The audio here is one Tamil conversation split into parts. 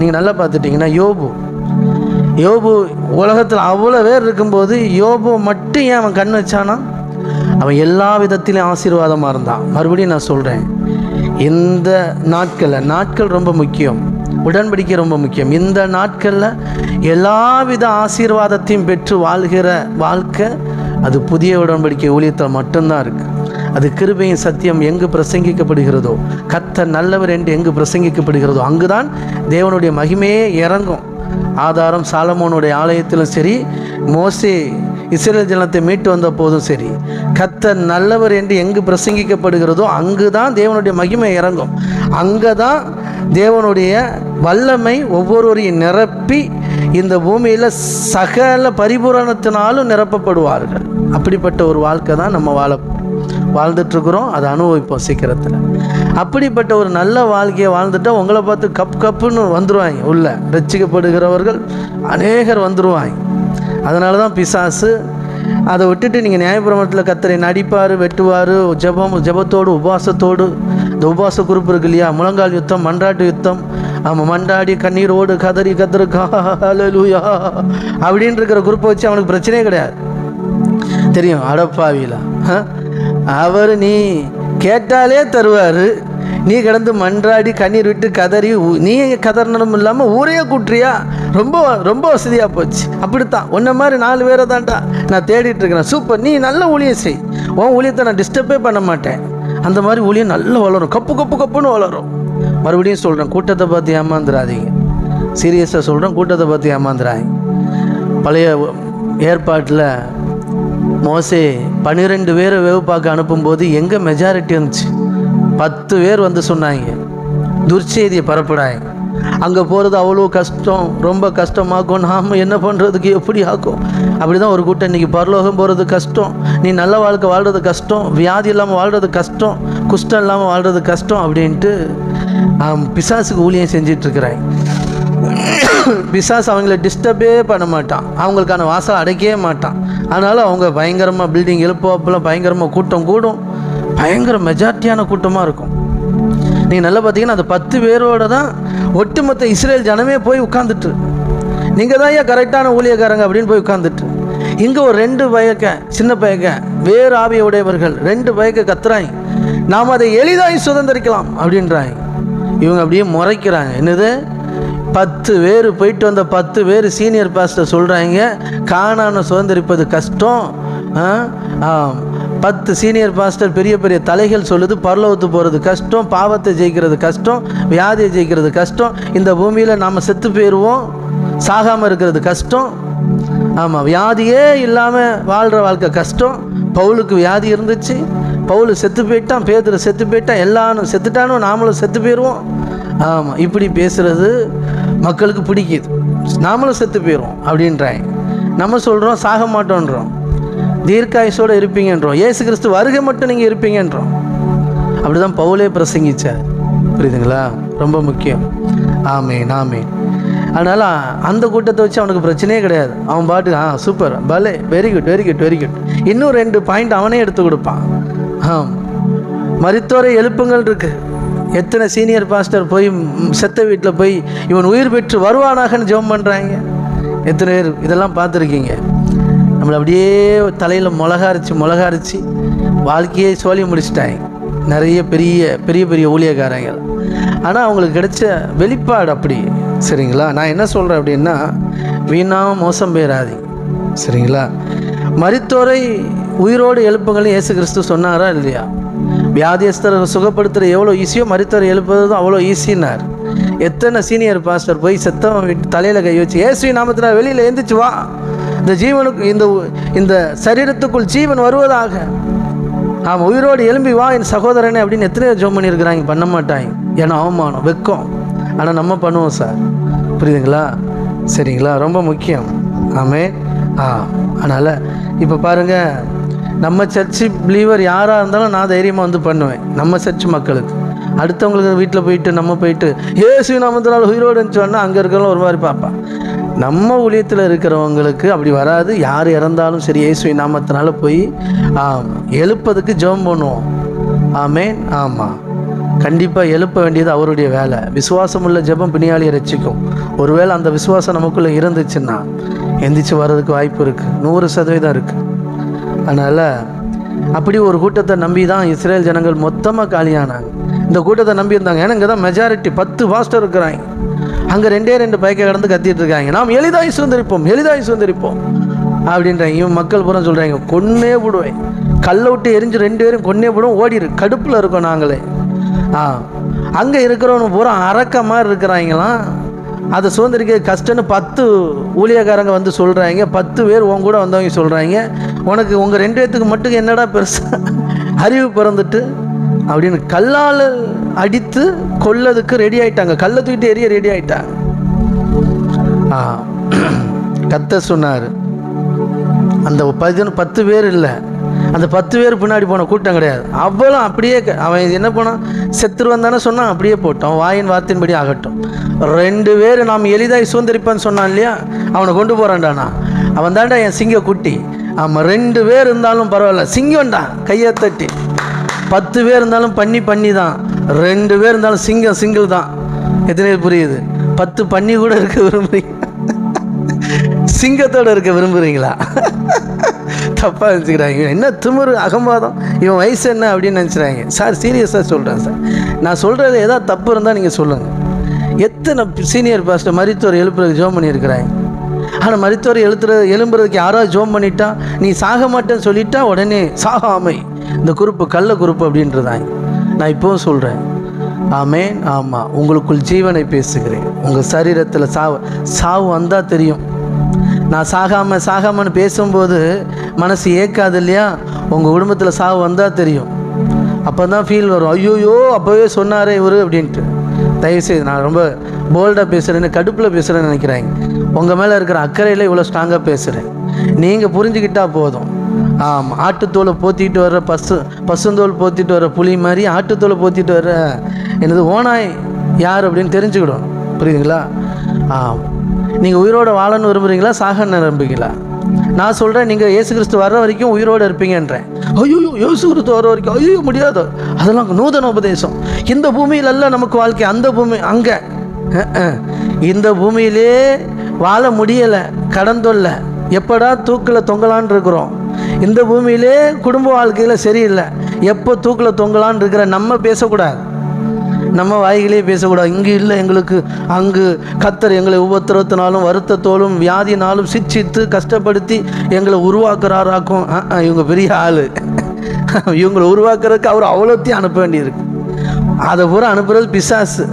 நீங்கள் நல்லா பார்த்துட்டிங்கன்னா யோபு. யோபு உலகத்தில் அவ்வளோ பேர் இருக்கும்போது யோபு மட்டும் ஏன் அவன் கண் வச்சானா? அவன் எல்லா விதத்திலையும் ஆசீர்வாதமாக இருந்தான். மறுபடியும் நான் சொல்கிறேன் இந்த நாட்களில் நாட்கள் ரொம்ப முக்கியம். உடன்படிக்கை ரொம்ப முக்கியம். இந்த நாட்களில் எல்லாவித ஆசீர்வாதத்தையும் பெற்று வாழ்கிற வாழ்க்கை அது புதிய உடன்படிக்கை ஊழியத்தில் மட்டும்தான் இருக்குது அது கிருபையின் சத்தியம் எங்கு பிரசங்கிக்கப்படுகிறதோ கத்த நல்லவர் என்று எங்கு பிரசங்கிக்கப்படுகிறதோ அங்குதான் தேவனுடைய மகிமையே இறங்கும். ஆதாரம் சாலமோனுடைய ஆலயத்திலும் சரி மோசே இஸ்ரேல் ஜனத்தை மீட்டு வந்த போதும் சரி கத்த நல்லவர் என்று எங்கு பிரசங்கிக்கப்படுகிறதோ அங்கு தான் தேவனுடைய மகிமை இறங்கும். அங்கே தான் தேவனுடைய வல்லமை ஒவ்வொருவரையும் நிரப்பி இந்த பூமியில் சகல பரிபூரணத்தினாலும் நிரப்பப்படுவார்கள். அப்படிப்பட்ட ஒரு வாழ்க்கை தான் நம்ம வாழ வாழ்ந்துட்டுருக்குறோம் அதை அனுபவிப்போம் சீக்கிரத்தில். அப்படிப்பட்ட ஒரு நல்ல வாழ்க்கையை வாழ்ந்துட்டால் உங்களை பார்த்து கப் கப்புன்னு வந்துடுவாங்க உள்ள. ரசிக்கப்படுகிறவர்கள் அநேகர் வந்துடுவாங்க அதனால தான் பிசாசு அதை விட்டுட்டு நீங்கள் நியாயப்பிரமணத்தில் கத்தரை நடிப்பார் வெட்டுவார் ஜெபம் ஜெபத்தோடு உபவாசத்தோடு. இந்த உபவாச குரூப் இருக்கு இல்லையா? முழங்கால் யுத்தம் மன்றாட்டு யுத்தம். ஆமாம் மண்டாடி கண்ணீரோடு கதறி கதறு காலூயா அப்படின்னு இருக்கிற குரூப்பை வச்சு அவனுக்கு பிரச்சனையே கிடையாது. தெரியும் அடப்பாவியில் அவர் நீ கேட்டாலே தருவார். நீ கிடந்து மன்றாடி கண்ணீர் விட்டு கதறி நீ கதறணும் இல்லாமல் ஊரையே கூட்டுறியா? ரொம்ப ரொம்ப வசதியாக போச்சு. அப்படித்தான். உன்ன மாதிரி நாலு பேரை தான்டா நான் தேடிட்டு இருக்கிறேன். சூப்பர். நீ நல்ல ஊழியம் செய். உன் ஊழியத்தை நான் டிஸ்டர்பே பண்ண மாட்டேன். அந்த மாதிரி ஊழியம் நல்லா வளரும். கப்பு கப்பு கப்புன்னு வளரும். மறுபடியும் சொல்கிறேன் கூட்டத்தை பார்த்து ஏமாந்துடாதீங்க சீரியஸாக சொல்கிறேன் கூட்டத்தை பார்த்து ஏமாந்துடாதீங்க பழைய ஏற்பாட்டில் மோசே பன்னிரெண்டு பேரை வேவு பார்க்க அனுப்பும்போது எங்கே மெஜாரிட்டி இருந்துச்சு பத்து பேர் வந்து சொன்னாங்க. துர்ச்செய்தியை பரப்புடாங்க அங்கே போகிறது அவ்வளோ கஷ்டம் ரொம்ப கஷ்டமாக்கும். நாம் என்ன பண்ணுறதுக்கு எப்படி ஆக்கும்? அப்படி தான் ஒரு கூட்டம். இன்றைக்கி பரலோகம் போகிறது கஷ்டம். நீ நல்ல வாழ்க்கை வாழ்கிறது கஷ்டம். வியாதி இல்லாமல் வாழ்கிறது கஷ்டம். குஷ்டம் இல்லாமல் வாழ்கிறது கஷ்டம் அப்படின்ட்டு பிசாசுக்கு ஊழியம் செஞ்சிட்ருக்கிறாங்க பிசாஸ் அவங்கள டிஸ்டர்பே பண்ண மாட்டான். அவங்களுக்கான வாசல் அடைக்கவே மாட்டான். அதனால் அவங்க பயங்கரமாக பில்டிங் எழுப்புவாப்பில் பயங்கரமாக கூட்டம் கூடும். பயங்கர மெஜாரிட்டியான கூட்டமாக இருக்கும். நீங்கள் நல்லா பார்த்தீங்கன்னா அந்த பத்து பேரோட தான் ஒட்டுமொத்த இஸ்ரேல் ஜனமே போய் உட்காந்துட்டு நீங்கள் தான் ஏன் கரெக்டான ஊழியக்காரங்க அப்படின்னு போய் உட்காந்துட்டு இங்கே ஒரு ரெண்டு பயக்க சின்ன பயக்க வேறு ஆவிய உடையவர்கள் ரெண்டு பயக்க கத்துறாங்க நாம் அதை எளிதாய் சுதந்திரிக்கலாம் அப்படின்றாங்க இவங்க அப்படியே முறைக்கிறாங்க. என்னது? பத்து பேர் போயிட்டு வந்த பத்து பேர் சீனியர் பாஸ்டர் சொல்கிறாங்க காணான சுதந்திரிப்பது கஷ்டம். ஆம். பத்து சீனியர் பாஸ்டர் பெரிய பெரிய தலைகள் சொல்லுது பரலோகத்து போகிறது கஷ்டம் பாவத்தை ஜெயிக்கிறது கஷ்டம் வியாதியை ஜெயிக்கிறது கஷ்டம் இந்த பூமியில் நாம் செத்து போயிடுவோம் சாகாமல் இருக்கிறது கஷ்டம். ஆமாம் வியாதியே இல்லாமல் வாழ்கிற வாழ்க்கை கஷ்டம். பவுலுக்கு வியாதி இருந்துச்சு. பவுல் செத்து போயிட்டான் பேதுரு செத்து போயிட்டான் எல்லாரும் செத்துட்டானோ நாமளும் செத்து போயிடுவோம் ஆமாம் இப்படி பேசுகிறது மக்களுக்கு பிடிக்குது. நாமளும் செத்து போயிடும் அப்படின்றாங்க. நம்ம சொல்கிறோம் சாக மாட்டோன்றோம். தீர்க்காயுசோடு இருப்பீங்கன்றோம். ஏசு கிறிஸ்து வருகை மட்டும் நீங்கள் இருப்பீங்கன்றோம். அப்படி தான் பவுலே பிரசங்கிச்சார். புரியுதுங்களா? ரொம்ப முக்கியம். ஆமே நாமே அதனால் அந்த கூட்டத்தை வச்சு அவனுக்கு பிரச்சனையே கிடையாது. அவன் பாட்டு ஆ சூப்பர். பலே very good very good very good இன்னும் ரெண்டு பாயிண்ட் அவனே எடுத்து கொடுப்பான். ஆம். மருத்துவரை எழுப்புங்கள் இருக்குது எத்தனை சீனியர் பாஸ்டர் போய் செத்த வீட்டில் போய் இவன் உயிர் பெற்று வருவானாகன்னு ஜெபம் பண்ணுறாங்க எத்தனை பேர் இதெல்லாம் பார்த்துருக்கீங்க? நம்மளை அப்படியே தலையில் மிளகா மிளகாரிச்சு மிளகா வாழ்க்கையே சோழி முடிச்சிட்டாங்க. நிறைய பெரிய பெரிய பெரிய ஊழியக்காரங்கள் ஆனால் அவங்களுக்கு கிடைச்ச வெளிப்பாடு அப்படி. சரிங்களா? நான் என்ன சொல்கிறேன் அப்படின்னா வீணாக மோசம் பெயராதி சரிங்களா? மருத்துவரை உயிரோடு எழுப்புங்கள்னு இயேசு கிறிஸ்து சொன்னாரா இல்லையா? வியாதியஸ்தரை சுகப்படுத்துகிற எவ்வளோ ஈஸியோ மருத்துவரை எழுப்புறதும் அவ்வளோ ஈஸின்னார் எத்தனை சீனியர் பாஸ்டர் போய் செத்தவன் விட்டு தலையில் கை வச்சு ஏசுவி நாமத்தில் வெளியில் எழுந்திரிச்சு வா. இந்த ஜீவனுக்கு இந்த இந்த சரீரத்துக்குள் ஜீவன் வருவதாக. நாம் உயிரோடு எழும்பி வா என் சகோதரனே அப்படின்னு எத்தனையோ ஜோம் பண்ணியிருக்கிறாங்க. பண்ண மாட்டாங்க. ஏன்னா அவமானம் வெக்கம். ஆனால் நம்ம பண்ணுவோம் சார். புரியுதுங்களா? சரிங்களா? ரொம்ப முக்கியம். ஆமே ஆ அதனால் இப்போ பாருங்கள் நம்ம சர்ச்சு பிலீவர் யாராக இருந்தாலும் நான் தைரியமாக வந்து பண்ணுவேன். நம்ம சர்ச் மக்களுக்கு. அடுத்தவங்களுக்கு வீட்டில் போயிட்டு நம்ம போயிட்டு ஏசு நாமத்தினால் உயிரோடுன்னு சொன்னால் அங்கே இருக்கிறவங்க ஒரு மாதிரி பார்ப்பான் நம்ம ஊழியத்தில் இருக்கிறவங்களுக்கு அப்படி வராது. யார் இறந்தாலும் சரி இயேசு நாமத்தினால போய் ஆம், எழுப்பதுக்கு ஜெபம் பண்ணுவோம். ஆமேன் ஆமாம் கண்டிப்பாக எழுப்ப வேண்டியது அவருடைய வேலை. விசுவாசம் உள்ள ஜெபம் பிணியாளியை ரசிக்கும் ஒருவேளை அந்த விசுவாசம் நமக்குள்ளே இருந்துச்சுன்னா எந்திரிச்சு வர்றதுக்கு வாய்ப்பு இருக்குது நூறு சதவீதம் இருக்குது அதனால் அப்படி ஒரு கூட்டத்தை நம்பி தான் இஸ்ரேல் ஜனங்கள் மொத்தமாக காலியானாங்க. இந்த கூட்டத்தை நம்பி இருந்தாங்க. ஏன்னா இங்கே தான் மெஜாரிட்டி பத்து பாஸ்டர் இருக்கிறாங்க. அங்கே ரெண்டே ரெண்டு பைக்கை கடந்து கத்திட்டு இருக்காங்க. நாம் எளிதாய் சுதந்திரிப்போம். எளிதாய் சுதந்திரிப்போம். அப்படின்றாங்க இவன் மக்கள் புறம் சொல்கிறாங்க கொன்னே விடுவேன் கல்லை விட்டு எரிஞ்சு ரெண்டு பேரும் கொன்னே விடுவோம் ஓடிடு கடுப்பில் இருக்கோம் நாங்களே. ஆ அங்கே இருக்கிறவனு பூரா அறக்க மாதிரி இருக்கிறாங்களாம். அதை சுதந்திரிக்க கஷ்டம்னு பத்து ஊழியக்காரங்க வந்து சொல்கிறாங்க பத்து பேர் உன் கூட வந்தவங்க சொல்கிறாங்க உனக்கு உங்கள் ரெண்டு பேர்த்துக்கு மட்டும் என்னடா பெருசாக அறிவு பிறந்துட்டு? அப்படின்னு கல்லால் அடித்து கொல்லதுக்கு ரெடி ஆயிட்டாங்க. கல்லை தூக்கிட்டு எரிய ரெடி ஆயிட்டாங்க ஆ கத்த சொன்னார். அந்த பதினொன்று பத்து பேர் இல்லை. அந்த பத்து பேர் பின்னாடி போன கூட்டம் கிடையாது. அவ்வளோ அப்படியே க- அவன் என்ன பண்ணான் செத்துருவன் தானே சொன்னான். அப்படியே போட்டான். வாயின் வார்த்தையின்படி ஆகட்டும். ரெண்டு பேர் நாம் எளிதாக சுதந்திரிப்பான்னு சொன்னான் இல்லையா? அவனை கொண்டு போகிறான்டானா அவன் தாண்டா என் சிங்க குட்டி. ஆமாம் ரெண்டு பேர் இருந்தாலும் பரவாயில்ல. சிங்கம்டா கையை தட்டி. பத்து பேர் இருந்தாலும் பண்ணி பண்ணி தான். ரெண்டு பேர் இருந்தாலும் சிங்கம் சிங்கிள் தான். எத்தனை பேர் புரியுது? பத்து பண்ணி கூட இருக்க விரும்புகிறீங்க சிங்கத்தோட இருக்க விரும்புகிறீங்களா தப்பாக நினச்சிக்கிறாங்க. என்ன திமிரு அகம்பாதம்? இவன் வயசு என்ன அப்படின்னு நினச்சிக்கிறாங்க. சார் சீரியஸாக சொல்கிறேன் சார். நான் சொல்கிறது ஏதாவது தப்பு இருந்தால் நீங்கள் சொல்லுங்கள் எத்தனை சீனியர் பாஸ்டர் மருத்துவர் எழுப்புறதுக்கு ஜோம் பண்ணியிருக்கிறாங்க. ஆனால் மருத்துவர் எழுத்துற எழும்புறதுக்கு யாராவது ஜோம் பண்ணிட்டா நீ சாக மாட்டேன்னு சொல்லிட்டா உடனே சாகாமை. இந்த குறிப்பு கள்ள குறிப்பு அப்படின்றதாங்க. நான் இப்போவும் சொல்கிறேன் ஆமேன் ஆமாம் உங்களுக்குள் ஜீவனை பேசுகிறேன். உங்கள் சரீரத்தில் சாவு சாவு வந்தால் தெரியும். நான் சாகாமல் சாகாமன்னு பேசும்போது மனசு ஏக்காது இல்லையா? உங்கள் குடும்பத்தில் சாவு வந்தால் தெரியும். அப்போ தான் ஃபீல் வரும். ஐயோயோ அப்போவே சொன்னாரே இவரு அப்படின்ட்டு. தயவுசெய்து நான் ரொம்ப போல்டாக பேசுகிறேன்னு கடுப்பில் பேசுகிறேன்னு நினைக்கிறாங்க. உங்கள் மேலே இருக்கிற அக்கறையில் இவ்வளோ ஸ்ட்ராங்காக பேசுகிறேன் நீங்கள் புரிஞ்சுக்கிட்டால் போதும். ஆமாம் ஆட்டுத்தோலை போத்திட்டு வர்ற பசு பசுந்தோல் போத்திட்டு வர்ற புலி மாதிரி ஆட்டுத்தோலை போத்திட்டு வர்ற எனது ஓனாய் யார் அப்படின்னு தெரிஞ்சுக்கிடும். புரியுதுங்களா? ஆ நீங்கள் உயிரோட வாழன்னு விரும்புகிறீங்களா சாகன்னு விரும்புகிறீங்களா நான் சொல்கிறேன் நீங்கள் இயேசு கிறிஸ்து வர்ற வரைக்கும் உயிரோடு இருப்பீங்கன்றேன். ஐயோ இயேசு கிறிஸ்து வர வரைக்கும் ஐயோ முடியாது. அதெல்லாம் நூதன உபதேசம். இந்த பூமியிலெல்லாம் நமக்கு வாழ்க்கை அந்த பூமி அங்கே. இந்த பூமியிலே வாழ முடியலை கடந்தொல்ல எப்படா தூக்கில் தொங்கலான் இருக்கிறோம்? இந்த பூமியிலே குடும்ப வாழ்க்கையில் சரியில்லை. எப்போ தூக்கில் தொங்கலான் இருக்கிற நம்ம பேசக்கூடாது. நம்ம வாய்களே பேசக்கூடாது. இங்கே இல்லை எங்களுக்கு அங்கு கத்தர் எங்களை உபத்திரத்தினாலும் வருத்தத்தோலும் வியாதினாலும் சிச்சித்து கஷ்டப்படுத்தி எங்களை உருவாக்குறாராக்கும். இவங்க பெரிய ஆள். இவங்களை உருவாக்குறதுக்கு அவர் அவ்வளோத்தையும் அனுப்ப வேண்டியிருக்கு. அதை பூரா அனுப்புறது பிசாசு.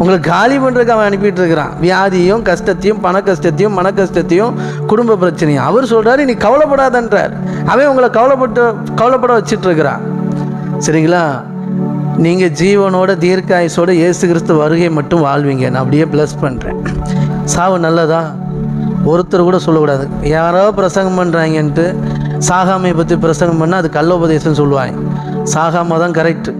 உங்களை காலி பண்ணுறதுக்கு அவன் அனுப்பிட்டு இருக்கிறான் வியாதியும் கஷ்டத்தையும் பண கஷ்டத்தையும் மன கஷ்டத்தையும் குடும்ப பிரச்சனையும். அவர் சொல்கிறாரு நீ கவலைப்படாதன்றார். அவன் உங்களை கவலைப்பட்டு கவலைப்பட வச்சிட்டு இருக்கிறான் சரிங்களா? நீங்கள் ஜீவனோட தீர்க்காயுசோட இயேசு கிறிஸ்து வருகை மட்டும் வாழ்வீங்க. நான் அப்படியே ப்ளஸ் பண்ணுறேன் சாவு நல்லதா? ஒருத்தர் கூட சொல்லக்கூடாது. யாரோ பிரசங்கம் பண்ணுறாங்கன்ட்டு சாகாமையை பற்றி பிரசங்கம் பண்ணால் அது கள்ளோபதேசம் சொல்லுவாங்க. சாகாம தான் கரெக்டு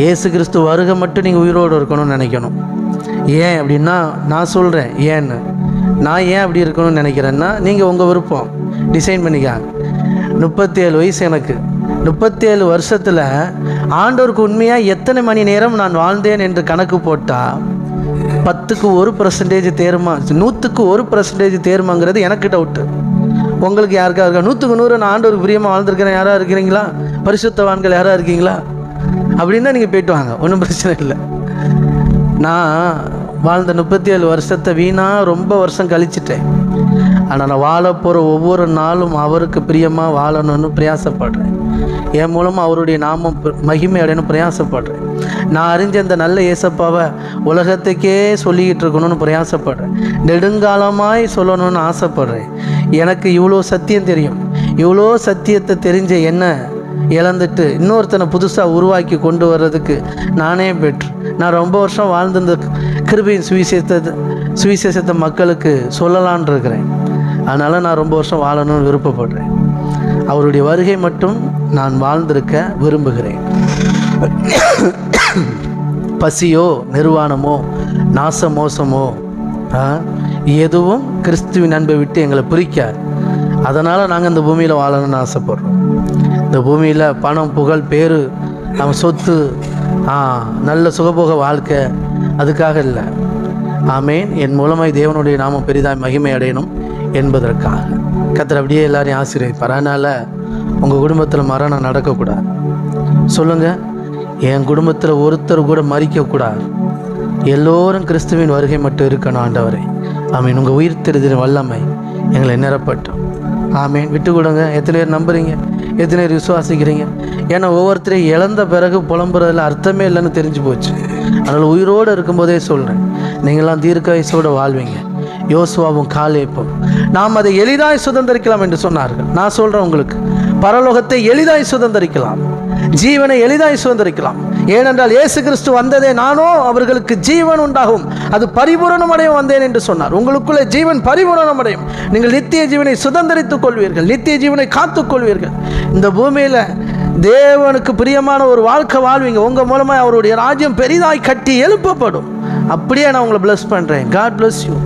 இயேசு கிறிஸ்து வருகை மட்டும் நீங்கள் உயிரோடு இருக்கணும்னு நினைக்கணும். ஏன் அப்படின்னா நான் சொல்கிறேன் ஏன்னு. நான் ஏன் அப்படி இருக்கணும்னு நினைக்கிறேன்னா நீங்கள் உங்கள் விருப்பம். டிசைன் பண்ணிக்காங்க. முப்பத்தேழு வயசு எனக்கு. முப்பத்தேழு வருஷத்தில் ஆண்டோருக்கு உண்மையாக எத்தனை மணி நேரம் நான் வாழ்ந்தேன் என்று கணக்கு போட்டால் பத்துக்கு ஒரு பர்சன்டேஜ் தேருமா? நூற்றுக்கு ஒரு பர்சன்டேஜ் தேருமாங்கிறது எனக்கு டவுட்டு உங்களுக்கு யாருக்கா இருக்கா? நூற்றுக்கு நூறு நான் ஆண்டோருக்கு பிரியமாக வாழ்ந்துருக்கிறேன். யாராக இருக்கிறீங்களா? பரிசுத்தவான்கள் யாராக இருக்கீங்களா? அப்படின்னா நீங்கள் போயிட்டு வாங்க. ஒன்றும் பிரச்சனை இல்லை. நான் வாழ்ந்த முப்பத்தி ஏழு வருஷத்தை வீணாக ரொம்ப வருஷம் கழிச்சிட்டேன். ஆனால் நான் வாழ போகிற ஒவ்வொரு நாளும் அவருக்கு பிரியமாக வாழணும்னு பிரயாசப்படுறேன். என் மூலமாக அவருடைய நாமம் மகிமை அடையணும் பிரயாசப்படுறேன். நான் அறிஞ்ச இந்த நல்ல ஏசப்பாவை உலகத்துக்கே சொல்லிக்கிட்டு இருக்கணும்னு பிரயாசப்படுறேன். நெடுங்காலமாய் சொல்லணும்னு ஆசைப்படுறேன். எனக்கு இவ்வளோ சத்தியம் தெரியும். இவ்வளோ சத்தியத்தை தெரிஞ்ச என்ன? இழந்துட்டு இன்னொருத்தனை புதுசாக உருவாக்கி கொண்டு வர்றதுக்கு நானே பெற்று நான் ரொம்ப வருஷம் வாழ்ந்த கிருபையின் சுவிசேஷத்தை சுவிசேஷத்தை மக்களுக்கு சொல்லலான் இருக்கிறேன். அதனால் நான் ரொம்ப வருஷம் வாழணும்னு விருப்பப்படுறேன். அவருடைய வருகை மட்டும் நான் வாழ்ந்திருக்க விரும்புகிறேன். பசியோ நிர்வாணமோ நாச மோசமோ எதுவும் கிறிஸ்துவின் அன்பை விட்டு எங்களை பிரிக்காது. அதனால் நாங்கள் இந்த பூமியில் வாழணும்னு ஆசைப்படுறோம். இந்த பூமியில் பணம் புகழ் பேர் நம்ம சொத்து ஆ நல்ல சுகபோக வாழ்க்கை அதுக்காக இல்லை. ஆமேன். என் மூலமாய் தேவனுடைய நாமம் பெரிதாய் மகிமை அடையணும். என்பதற்காக. கத்தர் அப்படியே எல்லாரையும் ஆசீர்வதிப்பார். அதனால் உங்கள் குடும்பத்தில் மரணம் நடக்கக்கூடாது. சொல்லுங்கள் என் குடும்பத்தில் ஒருத்தர் கூட மறிக்கக்கூடாது எல்லோரும் கிறிஸ்துவின் வருகை மட்டும் இருக்கணும் ஆண்டவரை. ஆமீன். உங்கள் உயிர் திருதின் வல்லமை எங்களை நிரப்பட்டும். ஆமீன். விட்டு கொடுங்க. எத்தனை பேர் நம்புறீங்க? எத்தனை பேர் விசுவாசிக்கிறீங்க? ஏன்னா ஒவ்வொருத்தரையும் இழந்த பிறகு புலம்புறதுல அர்த்தமே இல்லைன்னு தெரிஞ்சு போச்சு. அதனால் உயிரோடு இருக்கும்போதே சொல்கிறேன் நீங்களாம் தீர்க்க வயசோடு வாழ்வீங்க. யோசுவாவும் காலேப்பும். நாம் அதை எளிதாய் சுதந்திரிக்கலாம் என்று சொன்னார்கள். நான் சொல்கிறேன் உங்களுக்கு பரலோகத்தை எளிதாய் சுதந்திரிக்கலாம். ஜீவனை எளிதாய் சுதந்திரிக்கலாம். ஏனென்றால் இயேசு கிறிஸ்து வந்ததே நானோ அவர்களுக்கு ஜீவன் உண்டாகும். அது பரிபூரணம் அடையும் வந்தேன் என்று சொன்னார். உங்களுக்குள்ளே ஜீவன் பரிபூரணம் அடையும். நீங்கள் நித்திய ஜீவனை சுதந்திரித்துக் கொள்வீர்கள். நித்திய ஜீவனை காத்துக் கொள்வீர்கள். இந்த பூமியில் தேவனுக்கு பிரியமான ஒரு வாழ்க்கை வாழ்வீங்க. உங்கள் மூலமாக அவருடைய ராஜ்யம் பெரிதாய் கட்டி எழுப்பப்படும். அப்படியே நான் உங்களை பிளஸ் பண்ணுறேன் காட் பிளஸ் யூ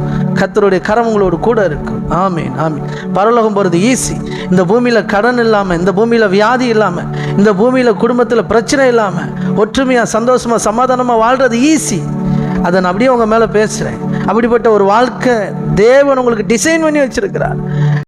கத்தருடைய கரம் கூட இருக்கும் ஆமீன் ஆமீன். பரலோகம் போகிறது ஈஸி இந்த பூமியில் கடன் இல்லாமல் இந்த பூமியில் வியாதி இல்லாமல் இந்த பூமியில் குடும்பத்தில் பிரச்சனை இல்லாமல் ஒற்றுமையாக சந்தோஷமாக சமாதானமாக வாழ்கிறது ஈஸி அதை நான் அப்படியே உங்கள் மேலே பேசுகிறேன் அப்படிப்பட்ட ஒரு வாழ்க்கை தேவன் உங்களுக்கு டிசைன் பண்ணி வச்சுருக்கிறார்.